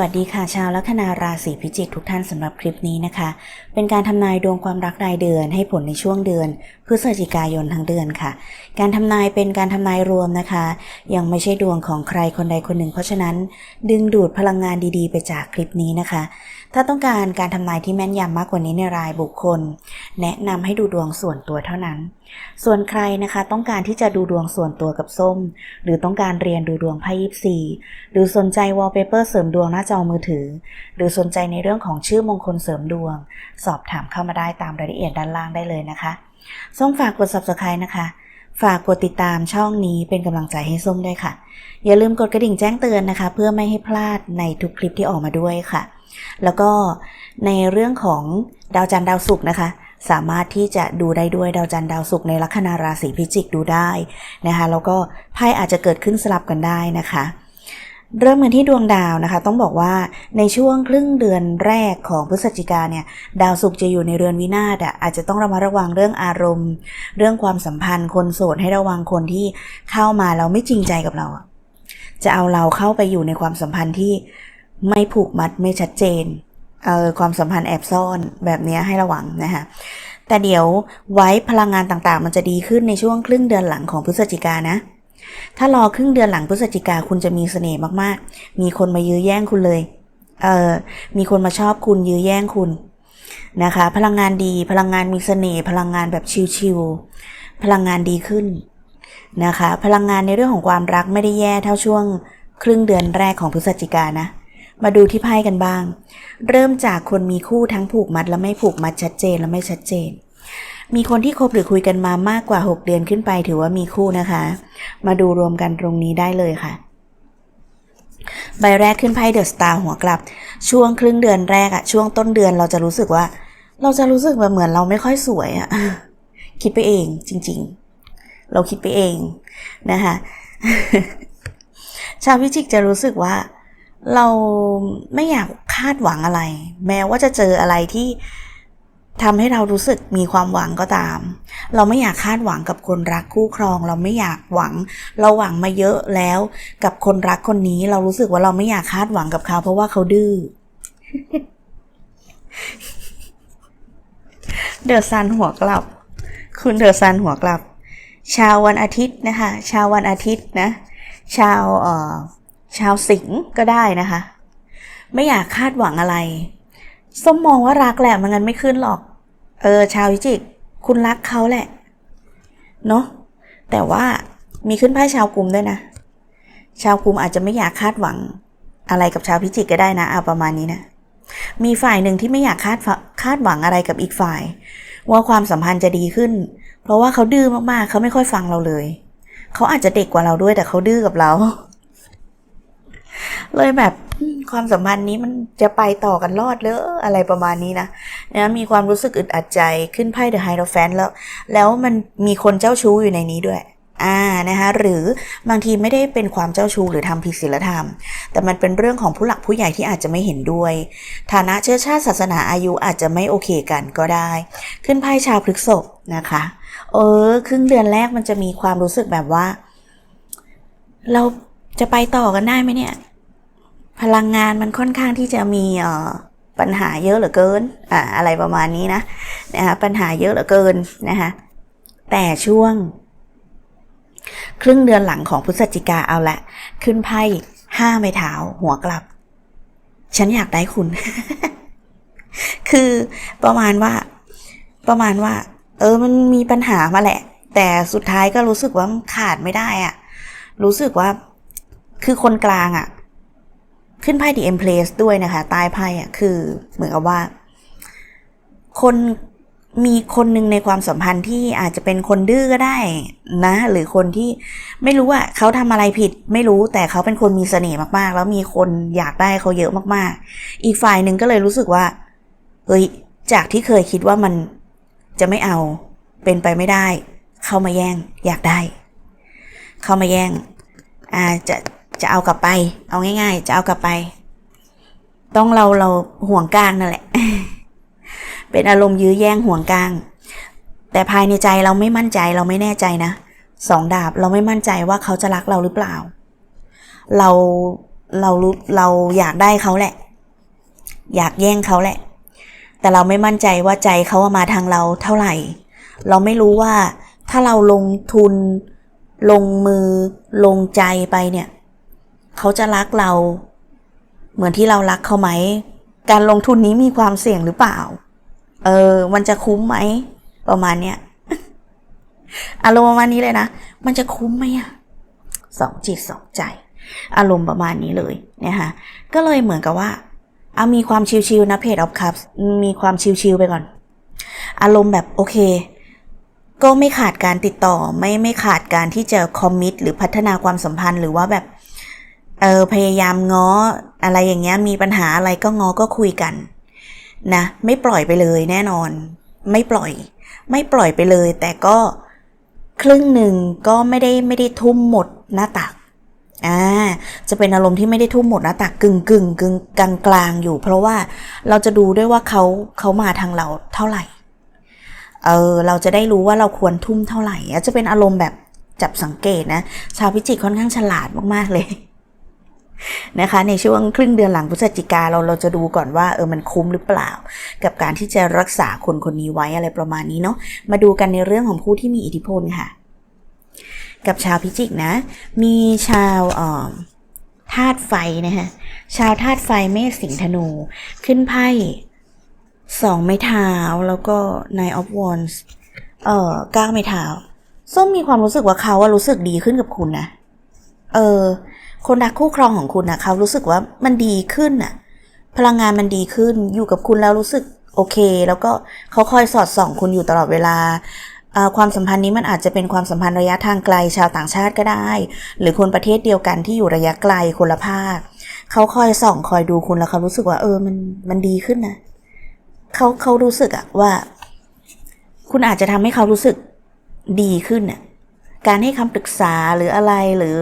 วัสดีค่ะชาวลัคนาราศีพิจิกทุกท่านสำหรับคลิปนี้นะคะ เป็นการทำนายดวงความรักรายเดือนให้ผลในช่วงเดือน พฤศจิกายนทั้งเดือนค่ะ การทำนายเป็นการทำนายรวมนะคะ ยังไม่ใช่ดวงของใครคนใดคนหนึ่ง เพราะฉะนั้น ดึงดูดพลังงานดีๆ ไปจากคลิปนี้นะคะ ถ้าต้องการการทำนายที่แม่นยำมากกว่านี้ในรายบุคคล แนะนำให้ดูดวงส่วนตัวเท่านั้น ส่วนใครนะคะต้องการที่จะดูดวงส่วนตัวกับส้ม หรือต้องการเรียนดูดวงไพ่ยิปซีหรือสนใจวอลเปเปอร์เสริมดวงหน้าจอมือถือ หรือสนใจในเรื่องของชื่อมงคลเสริมดวง สอบถามเข้ามาได้ตามรายละเอียดด้านล่างได้เลยนะคะส้มฝากกด subscribe นะคะ ฝากกดติดตามช่องนี้เป็นกำลังใจให้ส้มด้วยค่ะ อย่าลืมกดกระดิ่งแจ้งเตือนนะคะ เพื่อไม่ให้พลาดในทุกคลิปที่ออกมาด้วยค่ะ แล้วก็ในเรื่องของดาวจันทร์ดาวศุกร์นะคะ สามารถที่จะดูได้ด้วยดาวจันทร์ดาวศุกร์ในลัคนาราศีพิจิกดูได้นะคะแล้วก็ไพ่อาจจะเกิดขึ้นสลับกันได้นะคะเริ่มกันที่ดวงดาวนะคะ ต้องบอกว่าในช่วงครึ่งเดือนแรกของพฤศจิกาเนี่ยดาวศุกร์จะอยู่ในเรือนวินาศอะอาจจะต้องระมัดระวังเรื่องอารมณ์ เรื่องความสัมพันธ์ คนโสดให้ระวังคนที่เข้ามาแล้วไม่จริงใจกับเรา จะเอาเราเข้าไปอยู่ในความสัมพันธ์ที่ไม่ผูกมัดไม่ชัดเจน เออความสัมพันธ์แอบซ่อนแบบนี้ให้ระวังนะคะแต่เดี๋ยวไว้พลังงานต่างๆ มันจะดีขึ้นในช่วงครึ่งเดือนหลังของพฤศจิกานะ ถ้ารอครึ่งเดือนหลังพฤศจิกาคุณจะมีเสน่ห์มากๆ มีคนมายื้อแย่งคุณเลยเออมีคนมาชอบคุณยื้อแย่งคุณนะคะ พลังงานดีพลังงานมีเสน่ห์พลังงานแบบชิลๆพลังงานดีขึ้นนะคะ พลังงานในเรื่องของความรักไม่ได้แย่เท่าช่วงครึ่งเดือนแรกของพฤศจิกานะ มาดูที่ไพ่กันบ้าง เริ่มจากคนมีคู่ทั้งผูกมัดและไม่ผูกมัดชัดเจนและไม่ชัดเจน มีคนที่คบหรือคุยกันมามากกว่า 6 เดือนขึ้นไปถือว่ามีคู่นะคะ มาดูรวมกันตรงนี้ได้เลยค่ะ ใบแรกขึ้นไพ่เดอะสตาร์หัวกลับ ช่วงครึ่งเดือนแรกอะช่วงต้นเดือนเราจะรู้สึกว่า เราจะรู้สึกแบบเหมือนเราไม่ค่อยสวยอะคิดไปเองจริง ๆ เราคิดไปเองนะคะชาวพิจิกจะรู้สึกว่า เราไม่อยากคาดหวังอะไร แม้ว่าจะเจออะไรที่ทำให้เรารู้สึกมีความหวังก็ตาม เราไม่อยากคาดหวังกับคนรักคู่ครอง เราไม่อยากหวัง เราหวังมาเยอะแล้ว กับคนรักคนนี้ เรารู้สึกว่าเราไม่อยากคาดหวังกับเขา เพราะว่าเขาดื้อ เดอะซันหัวกลับ คุณเดอะซันหัวกลับ ชาววันอาทิตย์นะคะ ชาววันอาทิตย์นะ ชาวเอ่อ ชาวสิงห์ก็ได้นะคะ ไม่อยากคาดหวังอะไร ส้มมองว่ารักแหละมันงั้นไม่ขึ้นหรอก เออ ชาวพิจิก คุณรักเขาแหละ เนาะแต่ว่ามีขึ้นไพ่ชาวกลุ่มด้วยนะ ชาวกลุ่มอาจจะไม่อยากคาดหวังอะไรกับชาวพิจิกก็ได้นะเอาประมาณนี้นะ มีฝ่ายหนึ่งที่ไม่อยากคาดคาดหวังอะไรกับอีกฝ่าย ว่าความสัมพันธ์จะดีขึ้น เพราะว่าเขาดื้อมากๆ เขาไม่ค่อยฟังเราเลย เขาอาจจะเด็กกว่าเราด้วยแต่เขาดื้อกับเรา เลยแบบความสัมพันธ์นี้มันจะไปต่อกันรอดเลออะไรประมาณนี้นะนะมีความรู้สึกอึดอัดใจขึ้นไพ่เดอะไฮโดรแฟนแล้ว แล้วมันมีคนเจ้าชู้อยู่ในนี้ด้วยอ่านะคะหรือบางทีไม่ได้เป็นความเจ้าชู้หรือทำผิดศีลธรรม แต่มันเป็นเรื่องของผู้หลักผู้ใหญ่ที่อาจจะไม่เห็นด้วย ฐานะเชื้อชาติศาสนาอายุอาจจะไม่โอเคกันก็ได้ ขึ้นไพ่ชาวพฤษภนะคะ เออ ครึ่งเดือนแรกมันจะมีความรู้สึกแบบว่า เราจะไปต่อกันได้ไหมเนี่ย พลังงานมันค่อนข้างที่จะมีปัญหาเยอะเหลือเกินอ่าอะไรประมาณนี้นะนะคะปัญหาเยอะเหลือเกินนะคะแต่ช่วง ครึ่งเดือนหลังของพฤศจิกาเอาละ ขึ้นไพ่ห้าไม้เท้าหัวกลับ ฉันอยากได้คุณ คือประมาณว่า ประมาณว่า เออมันมีปัญหามาแหละ แต่สุดท้ายก็รู้สึกว่าขาดไม่ได้อะรู้สึกว่า คือคนกลางอะ ขึ้นไพ่ The Empress ด้วยนะคะใต้ไพ่อะคือเหมือนกับว่า คนมีคนหนึ่งในความสัมพันธ์ที่อาจจะเป็นคนดื้อก็ได้นะ หรือคนที่ไม่รู้ว่าเขาทำอะไรผิด ไม่รู้แต่เขาเป็นคนมีเสน่ห์มากๆ แล้วมีคนอยากได้เขาเยอะมากๆ อีกฝ่ายหนึ่งก็เลยรู้สึกว่าเฮ้ยจากที่เคยคิดว่ามันจะไม่เอาเป็นไปไม่ได้ เข้ามาแย่งอยากได้ เข้ามาแย่งอ่าจะ จะเอากลับไป เอาง่าย ๆ จะเอากลับไป ต้องเราเราห่วงกลางนั่นแหละ เป็นอารมณ์ยื้อแย่งห่วงกลาง แต่ภายในใจเราไม่มั่นใจเราไม่แน่ใจนะสองดาบเราไม่มั่นใจว่าเขาจะรักเราหรือเปล่า เราเรารู้เราอยากได้เขาแหละ อยากแย่งเขาแหละ แต่เราไม่มั่นใจว่าใจเขาอะมาทางเราเท่าไหร่ เราไม่รู้ว่าถ้าเราลงทุนลงมือลงใจไปเนี่ย เขาจะรักเรา เหมือนที่เรารักเขาไหม การลงทุนนี้มีความเสี่ยงหรือเปล่า เออ มันจะคุ้มไหม ประมาณเนี้ยอารมณ์ประมาณนี้เลยนะ มันจะคุ้มไหมอะสองจิตสองใจ อารมณ์ประมาณนี้เลยนะคะก็เลยเหมือนกับว่าเอามีความชิลๆนะเพจออฟคัพมีความชิลๆไปก่อน อารมณ์แบบโอเค ก็ไม่ขาดการติดต่อไม่ไม่ขาดการที่จะคอมมิตหรือพัฒนาความสัมพันธ์หรือว่าแบบ เออพยายามง้ออะไรอย่างเงี้ยมีปัญหาอะไรก็ง้อก็คุยกันนะไม่ปล่อยไปเลยแน่นอน ไม่ปล่อย ไม่ปล่อยไปเลย แต่ก็ครึ่งหนึ่งก็ไม่ได้ไม่ได้ทุ่มหมดหน้าตักอ่าจะเป็นอารมณ์ที่ไม่ได้ทุ่มหมดหน้าตักกึ่งกึ่งกึ่งกลางกลางอยู่ เพราะว่าเราจะดูด้วยว่าเขาเขามาทางเราเท่าไหร่เออเราจะได้รู้ว่าเราควรทุ่มเท่าไหร่จะเป็นอารมณ์แบบจับสังเกตนะ ชาวพิจิกค่อนข้างฉลาดมากๆเลย นะคะ ในช่วงครึ่งเดือนหลังพฤศจิกาเราเราจะดูก่อนว่าเออมันคุ้มหรือเปล่า กับการที่จะรักษาคนคนนี้ไว้อะไรประมาณนี้เนาะมาดูกันในเรื่องของผู้ที่มีอิทธิพลค่ะ กับชาวพิจิกนะ มีชาวเอ่อธาตุไฟนะคะชาวธาตุไฟเมษสิงธนู ขึ้นไพ่สองไม้เท้าแล้วก็ Nine of Wands เอ่อก้าไม้เท้าส้มมีความรู้สึกว่าเขาว่ารู้สึกดีขึ้นกับคุณนะ เออ คนรักคู่ครองของคุณนะเขารู้สึกว่ามันดีขึ้นน่ะ พลังงานมันดีขึ้นอยู่กับคุณแล้วรู้สึกโอเค แล้วก็เขาคอยสอดส่องคุณอยู่ตลอดเวลา ความสัมพันธ์นี้มันอาจจะเป็นความสัมพันธ์ระยะทางไกลชาวต่างชาติก็ได้ หรือคนประเทศเดียวกันที่อยู่ระยะไกลคนละภาคเขาคอยส่องคอยดูคุณแล้วเขารู้สึกว่า เออมันมันดีขึ้นนะเขาเขารู้สึกอะว่า คุณอาจจะทำให้เขารู้สึกดีขึ้นน่ะการให้คำปรึกษาหรืออะไรหรือ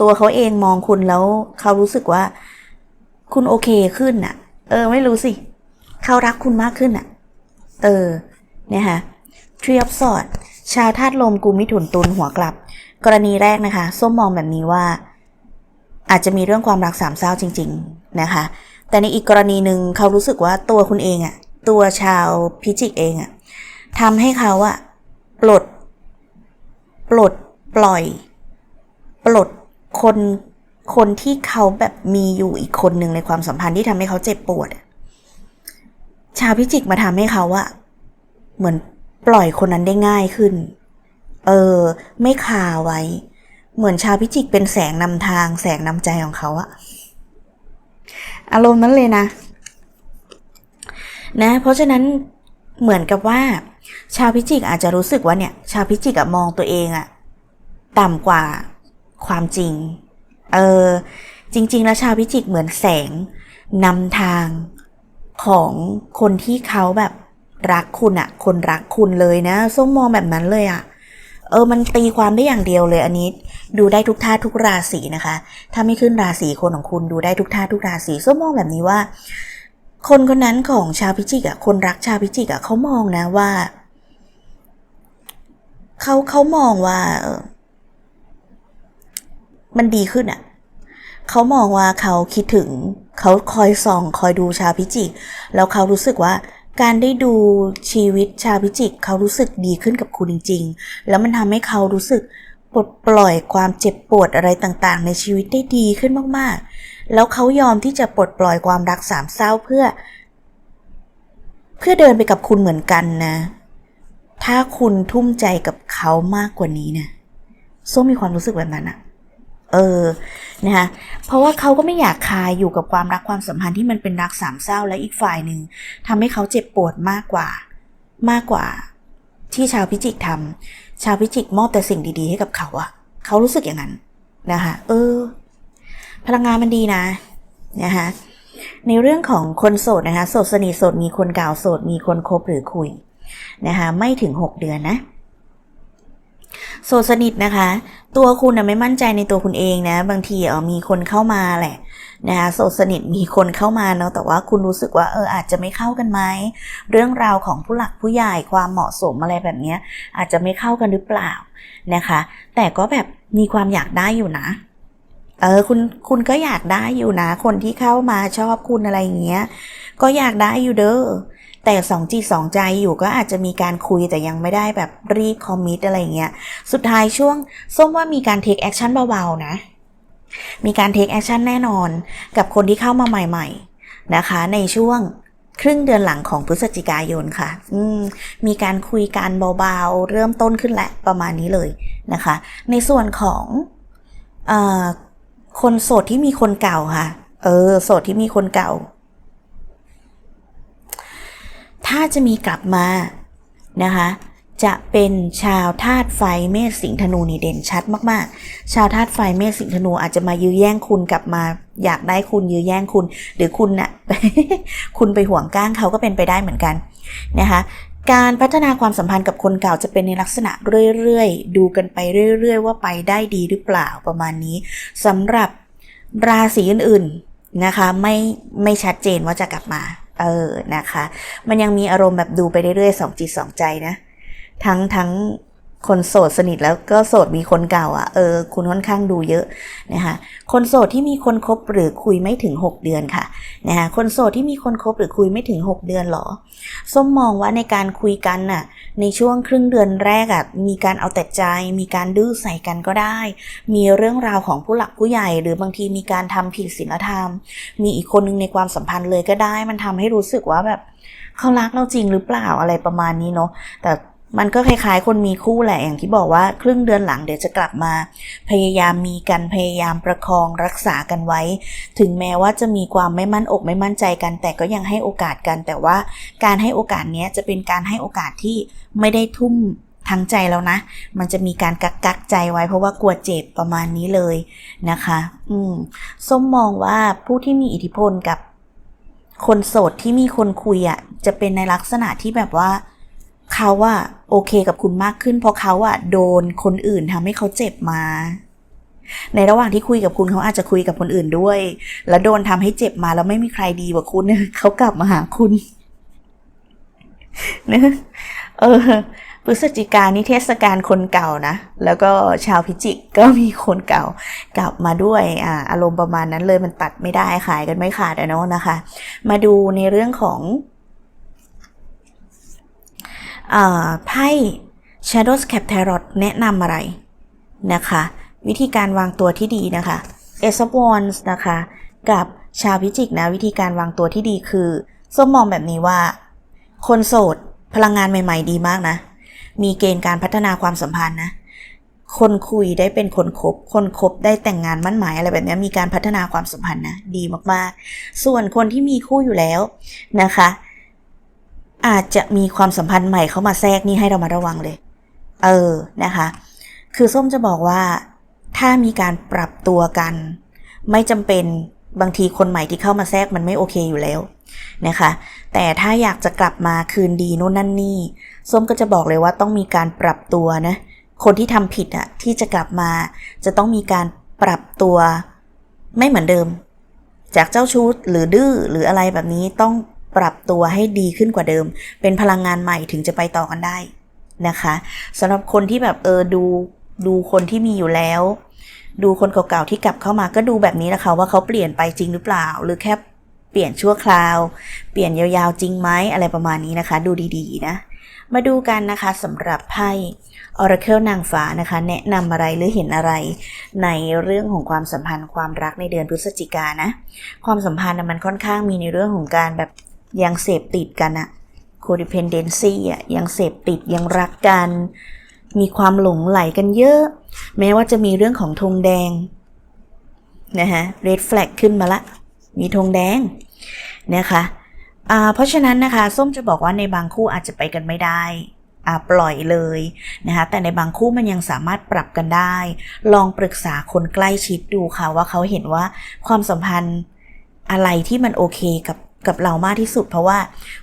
ตัวเขาเองมองคุณแล้วเขารู้สึกว่า คุณโอเคขึ้นน่ะเออ ไม่รู้สิเขารักคุณมากขึ้นน่ะเออ เนี่ยค่ะทรีออฟสอดชาวธาตุลมกุมมิถุนตุลหัวกลับ กรณีแรกนะคะ ส้มมองแบบนี้ว่า อาจจะมีเรื่องความรักสามเศร้าจริง ๆนะคะ แต่ในอีกกรณีหนึ่งเขารู้สึกว่าตัวคุณเองอะตัวชาวพิจิกเองอะทำให้เขาอะปลด ปลด ปล่อย ปลด คนคนที่เขาแบบมีอยู่อีกคนหนึ่งในความสัมพันธ์ที่ทำให้เขาเจ็บปวด ชาวพิจิกมาทำให้เขาอะเหมือนปล่อยคนนั้นได้ง่ายขึ้น เออ ไม่คาไว้ เหมือนชาวพิจิกเป็นแสงนำทาง แสงนำใจของเขาอะอารมณ์นั้นเลยนะ นะ เพราะฉะนั้นเหมือนกับว่า ชาวพิจิกอาจจะรู้สึกว่าเนี่ย ชาวพิจิกอะมองตัวเองอะต่ำกว่า ความจริง เออ จริง ๆ แล้วชาวพิจิกเหมือนแสงนำทางของคนที่เขาแบบรักคุณอะคนรักคุณเลยนะส้มมองแบบนั้นเลยอะเออ มันตีความได้อย่างเดียวเลยอันนี้ ดูได้ทุกท่าทุกราศีนะคะ ถ้าไม่ขึ้นราศีคนของคุณดูได้ทุกท่าทุกราศีส้มมองแบบนี้ว่า คนคนนั้นของชาวพิจิกอะคนรักชาวพิจิกอะเขามองนะว่าเขาเขามองว่าเออ มันดีขึ้นอะ่ะเขามองว่าเขาคิดถึงเขาคอยส่องคอยดูชาวพิจิก แล้วเขารู้สึกว่าการได้ดูชีวิตชาวพิจิก เขารู้สึกดีขึ้นกับคุณจริง ๆ แล้วมันทำให้เขารู้สึกปลดปล่อยความเจ็บปวดอะไรต่างๆ ในชีวิตได้ดีขึ้นมากๆ แล้วเขายอมที่จะปลดปล่อยความรักสามเศร้าเพื่อ เพื่อเดินไปกับคุณเหมือนกันนะ ถ้าคุณทุ่มใจกับเขามากกว่านี้นะส้มมีความรู้สึกแบบนั้นอะ เออนะคะเพราะว่าเขาก็ไม่อยากคายอยู่กับความรักความสัมพันธ์ที่มันเป็นรักสามเศร้าและอีกฝ่ายหนึ่งทำให้เขาเจ็บปวดมากกว่า มากกว่า ที่ชาวพิจิกทำชาวพิจิกมอบแต่สิ่งดีๆ ให้กับเขาอะเขารู้สึกอย่างนั้นนะคะเออ พลังงานมันดีนะนะคะในเรื่องของคนโสดนะคะโสดสนิทโสดมีคนเก่าโสดมีคนคบหรือคุยนะคะไม่ถึง 6 เดือนนะ โสดสนิทนะคะ ตัวคุณนะไม่มั่นใจในตัวคุณเองนะ บางทีเออมีคนเข้ามาแหละนะคะโสดสนิทมีคนเข้ามาเนาะแต่ว่าคุณรู้สึกว่าเอออาจจะไม่เข้ากันไหมเรื่องราวของผู้หลักผู้ใหญ่ความเหมาะสมอะไรแบบนี้อาจจะไม่เข้ากันหรือเปล่านะคะ แต่ก็แบบมีความอยากได้อยู่นะเออคุณคุณก็อยากได้อยู่นะ คนที่เข้ามาชอบคุณอะไรอย่างเงี้ย ก็อยากได้อยู่เด้อ แต่สองจิตสองใจอยู่ก็อาจจะมีการคุยแต่ยังไม่ได้แบบรีบคอมมิตอะไรเงี้ย สุดท้ายช่วงส้มว่ามีการเทคแอคชั่นเบาๆนะ มีการเทคแอคชั่นแน่นอนกับคนที่เข้ามาใหม่ ๆนะคะ ในช่วงครึ่งเดือนหลังของพฤศจิกายนค่ะ อืม มีการคุยกันเบาๆ เริ่มต้นขึ้นแหละประมาณนี้เลยนะคะ ในส่วนของอคนโสดที่มีคนเก่าค่ะ เออ โสดที่มีคนเก่า ถ้าจะมีกลับมานะคะจะเป็นชาวธาตุไฟเมษสิงห์ธนูนี่เด่นชัดมากๆ ชาวธาตุไฟเมษสิงห์ธนูอาจจะมายื้อแย่งคุณกลับมา อยากได้คุณยื้อแย่งคุณ หรือคุณน่ะคุณไปห่วงก้างเขาก็เป็นไปได้เหมือนกันนะคะการพัฒนาความสัมพันธ์กับคนเก่าจะเป็นในลักษณะเรื่อยๆ ดูกันไปเรื่อย ๆ ว่าไปได้ดีหรือเปล่าประมาณนี้สำหรับราศีอื่นๆนะคะไม่ไม่ชัดเจนว่าจะกลับมา เออนะคะ มันยังมีอารมณ์แบบดูไปเรื่อยๆสองจิตสองใจนะ ทั้งทั้งคนโสดสนิทแล้วก็โสดมีคนเก่าอะเออคุณค่อนข้างดูเยอะนะคะคนโสดที่มีคนคบหรือคุยไม่ถึง 6 เดือนค่ะ นะคะคนโสดที่มีคนคบหรือคุยไม่ถึง 6 เดือนหรอ ส้มมองว่าในการคุยกันน่ะในช่วงครึ่งเดือนแรกอะมีการเอาแต่ใจ มีการดื้อใส่กันก็ได้ มีเรื่องราวของผู้หลักผู้ใหญ่ หรือบางทีมีการทำผิดศีลธรรม มีอีกคนหนึงในความสัมพันธ์เลยก็ได้ มันทำให้รู้สึกว่าแบบเขารักเราจริงหรือเปล่าอะไรประมาณนี้เนาะแต่ มันก็คล้ายๆ คนมีคู่แหละอย่างที่บอกว่าครึ่งเดือนหลังเดี๋ยวจะกลับมา พยายามมีกันพยายามประคองรักษากันไว้ ถึงแม้ว่าจะมีความไม่มั่นอกไม่มั่นใจกัน แต่ก็ยังให้โอกาสกัน แต่ว่าการให้โอกาสเนี้ยจะเป็นการให้โอกาสที่ไม่ได้ทุ่มทั้งใจแล้วนะ มันจะมีการกักกักใจไว้เพราะว่ากลัวเจ็บประมาณนี้เลยนะคะ อืมส้มมองว่าผู้ที่มีอิทธิพลกับคนโสดที่มีคนคุยอะจะเป็นในลักษณะที่แบบว่า เขาอะโอเคกับคุณมากขึ้น เพราะเขาอะโดนคนอื่นทำให้เขาเจ็บมา ในระหว่างที่คุยกับคุณเขาอาจจะคุยกับคนอื่นด้วย แล้วโดนทำให้เจ็บมาแล้วไม่มีใครดีกว่าคุณเขากลับมาหาคุณนะเออพฤศจิกานี่เทศกาลคนเก่านะ แล้วก็ชาวพิจิกก็มีคนเก่ากลับมาด้วยอ่าอารมณ์ประมาณนั้นเลยมันตัดไม่ได้ขายกันไม่ขาดอะเนาะนะคะ มาดูในเรื่องของ ไพ่ Shadows Cap Tarot แนะนำอะไรนะคะ วิธีการวางตัวที่ดีนะคะ Ace of Wands นะคะ กับชาวพิจิกนะ วิธีการวางตัวที่ดีคือส้มมองแบบนี้ว่า คนโสดพลังงานใหม่ ๆ ดีมากนะ มีเกณฑ์การพัฒนาความสัมพันธ์นะ คนคุยได้เป็นคนคบ คนคบได้แต่งงานมั่นหมายอะไรแบบนี้มีการพัฒนาความสัมพันธ์นะ ดีมากๆ ส่วนคนที่มีคู่อยู่แล้วนะคะ อาจจะมีความสัมพันธ์ใหม่เข้ามาแทรกนี่ให้เรามาระวังเลย เออนะคะ คือส้มจะบอกว่า ถ้ามีการปรับตัวกัน ไม่จำเป็นบางทีคนใหม่ที่เข้ามาแทรกมันไม่โอเคอยู่แล้วนะคะ แต่ถ้าอยากจะกลับมาคืนดีนู่นนั่นนี่ ส้มก็จะบอกเลยว่าต้องมีการปรับตัวนะ คนที่ทำผิดอะที่จะกลับมา จะต้องมีการปรับตัวไม่เหมือนเดิม จากเจ้าชู้หรือดื้อหรืออะไรแบบนี้ต้อง ปรับตัวให้ดีขึ้นกว่าเดิม เป็นพลังงานใหม่ถึงจะไปต่อกันได้นะคะสำหรับคนที่แบบเออดูดูคนที่มีอยู่แล้ว ดูคนเก่าๆที่กลับเข้ามาก็ดูแบบนี้นะคะว่าเขาเปลี่ยนไปจริงหรือเปล่า หรือแค่เปลี่ยนชั่วคราว เปลี่ยนยาวๆจริงไหมอะไรประมาณนี้นะคะ ดูดีๆนะมาดูกันนะคะสำหรับไพ่ Oracle นางฟ้านะคะ แนะนำอะไรหรือเห็นอะไร ในเรื่องของความสัมพันธ์ความรักในเดือนพฤศจิกานะ ความสัมพันธ์มันค่อนข้างมีในเรื่องของการแบบ ยังเสพติดกันอะ codependency อะยังเสพติดยังรักกัน มีความหลงไหลกันเยอะ แม้ว่าจะมีเรื่องของธงแดงนะฮะ red flag ขึ้นมาละ มีธงแดงนะคะอ่าเพราะฉะนั้นนะคะส้มจะบอกว่าในบางคู่อาจจะไปกันไม่ได้อ่าปล่อยเลยนะคะแต่ในบางคู่มันยังสามารถปรับกันได้ ลองปรึกษาคนใกล้ชิดดูค่ะว่าเขาเห็นว่าความสัมพันธ์อะไรที่มันโอเคกับ กับเรามากที่สุด เพราะว่า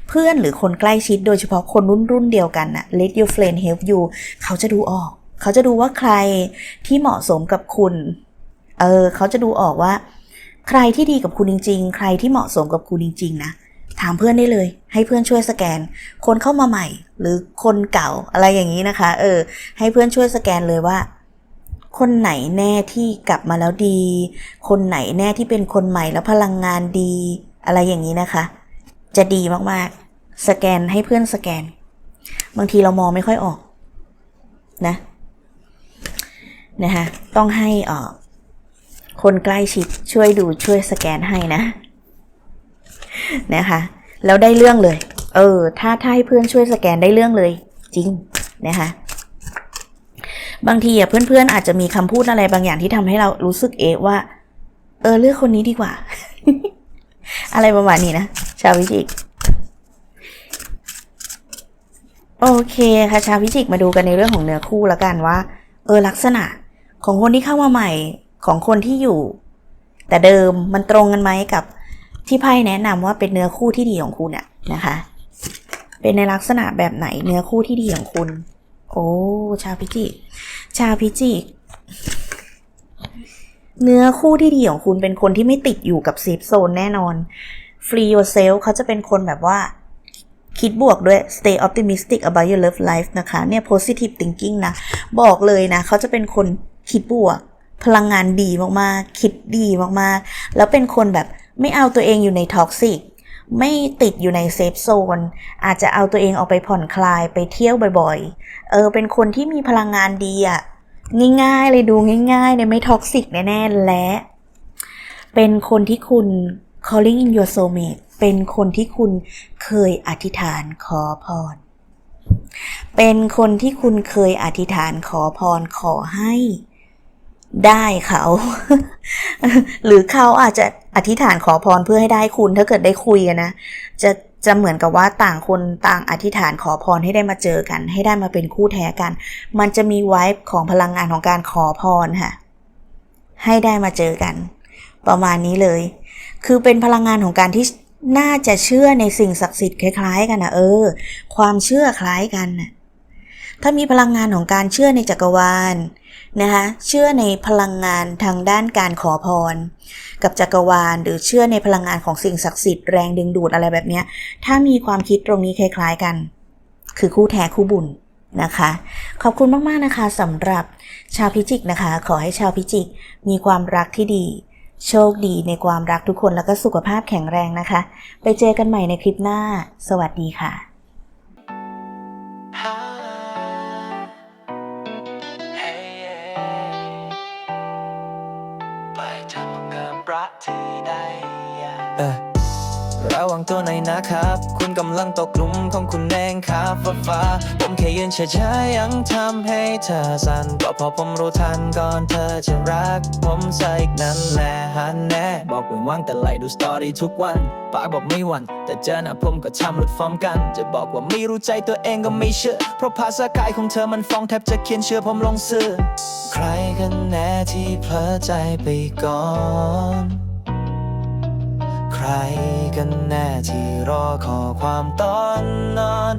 เพื่อนหรือคนใกล้ชิดโดยเฉพาะคนรุ่นรุ่นเดียวกันน่ะ let your friend help you เขาจะดูออก เขาจะดูว่าใครที่เหมาะสมกับคุณ เออ เขาจะดูออกว่า ใครที่ดีกับคุณจริง ๆ ใครที่เหมาะสมกับคุณจริง ๆ นะ ถามเพื่อนได้เลย ให้เพื่อนช่วยสแกน คนเข้ามาใหม่ หรือคนเก่าอะไรอย่างนี้นะคะ เออ ให้เพื่อนช่วยสแกนเลยว่าคนไหนแน่ที่กลับมาแล้วดี คนไหนแน่ที่เป็นคนใหม่แล้วพลังงานดี อะไรอย่างนี้นะคะ จะดีมากๆ สแกนให้เพื่อนสแกน บางทีเรามองไม่ค่อยออกนะนะคะต้องให้เอ่อคนใกล้ชิดช่วยดูช่วยสแกนให้นะนะคะ แล้วได้เรื่องเลย เออ ถ้าถ้าให้เพื่อนช่วยสแกนได้เรื่องเลย จริงนะคะบางทีอะเพื่อนๆอาจจะมีคำพูดอะไรบางอย่างที่ทำให้เรารู้สึกเอะว่า เออเลือกคนนี้ดีกว่า อะไรประมาณนี้นะ ชาววิจิก โอเคค่ะ ชาวพิจิกมาดูกันในเรื่องของเนื้อคู่แล้วกันว่า เออลักษณะของคนที่เข้ามาใหม่ของคนที่อยู่ แต่เดิมมันตรงกันไหมกับที่ไพ่แนะนำว่าเป็นเนื้อคู่ที่ดีของคุณอะนะคะ เป็นในลักษณะแบบไหนเนื้อคู่ที่ดีของคุณ โอ้ ชาวพิจิก ชาวพิจิก เนื้อคู่ที่ดีของคุณเป็นคนที่ไม่ติดอยู่กับเซฟโซนแน่นอน free yourself เขาจะเป็นคนแบบว่าคิดบวกด้วย stay optimistic about your love life นะคะ เนี่ย positive thinking นะ บอกเลยนะ เขาจะเป็นคนคิดบวก พลังงานดีมากๆ คิดดีมากๆ แล้วเป็นคนแบบไม่เอาตัวเองอยู่ในท็อกซิก ไม่ติดอยู่ในเซฟโซน อาจจะเอาตัวเองออกไปผ่อนคลาย ไปเที่ยวบ่อยๆ เออ เป็นคนที่มีพลังงานดีอะ่ะ ง่ายๆเลยดูง่ายๆเนี่ยไม่ท็อกซิกแน่ๆและ เป็นคนที่คุณ calling in your soulmate เป็นคนที่คุณเคยอธิษฐานขอพร เป็นคนที่คุณเคยอธิษฐานขอพรขอให้ได้เขา หรือเขาอาจจะอธิษฐานขอพรเพื่อให้ได้คุณ ถ้าเกิดได้คุยกันนะ จะ จะเหมือนกับว่าต่างคนต่างอธิษฐานขอพรให้ได้มาเจอกัน ให้ได้มาเป็นคู่แท้กัน มันจะมีไวฟ์ของพลังงานของการขอพรค่ะ ให้ได้มาเจอกัน ประมาณนี้เลย คือเป็นพลังงานของการที่น่าจะเชื่อในสิ่งศักดิ์สิทธิ์คล้ายๆ กันนะเออ ความเชื่อคล้ายกันน่ะถ้ามีพลังงานของการเชื่อในจักรวาล นะคะเชื่อในพลังงานทางด้านการขอพร กับจักรวาล หรือเชื่อในพลังงานของสิ่งศักดิ์สิทธิ์แรงดึงดูดอะไรแบบนี้ถ้ามีความคิดตรงนี้คล้าย ๆกัน คือคู่แท้คู่บุญนะคะ ขอบคุณมาก ๆ นะคะสำหรับชาวพิจิกนะคะ ขอให้ชาวพิจิกมีความรักที่ดี โชคดีในความรักทุกคนแล้วก็สุขภาพแข็งแรงนะคะ ไปเจอกันใหม่ในคลิปหน้า สวัสดีค่ะ ระวังตัวหน่อยนะครับ คุณกำลังตกหลุมของคุณเองครับฟ้าฟ้าผมแค่ยืนเฉยๆยังทำให้เธอสั่นก็พอผมรู้ทันก่อนเธอจะรัก ผมใส่นั่นแหละฮันแน่บอกว้นว่างแต่ไล่ดูสตอรี่ทุกวันปากบอกไม่หวันแต่เจอหน้าผมก็ทำหลุดฟอร์มกัน จะบอกว่าไม่รู้ใจตัวเองก็ไม่เชื่อ เพราะภาษากายของเธอมันฟ้องแทบจะเขียนเชื่อผมลงสื่อใครกันแน่ที่เพลอใจไปก่อน ใครกันแน่ที่รอขอความตอนนอน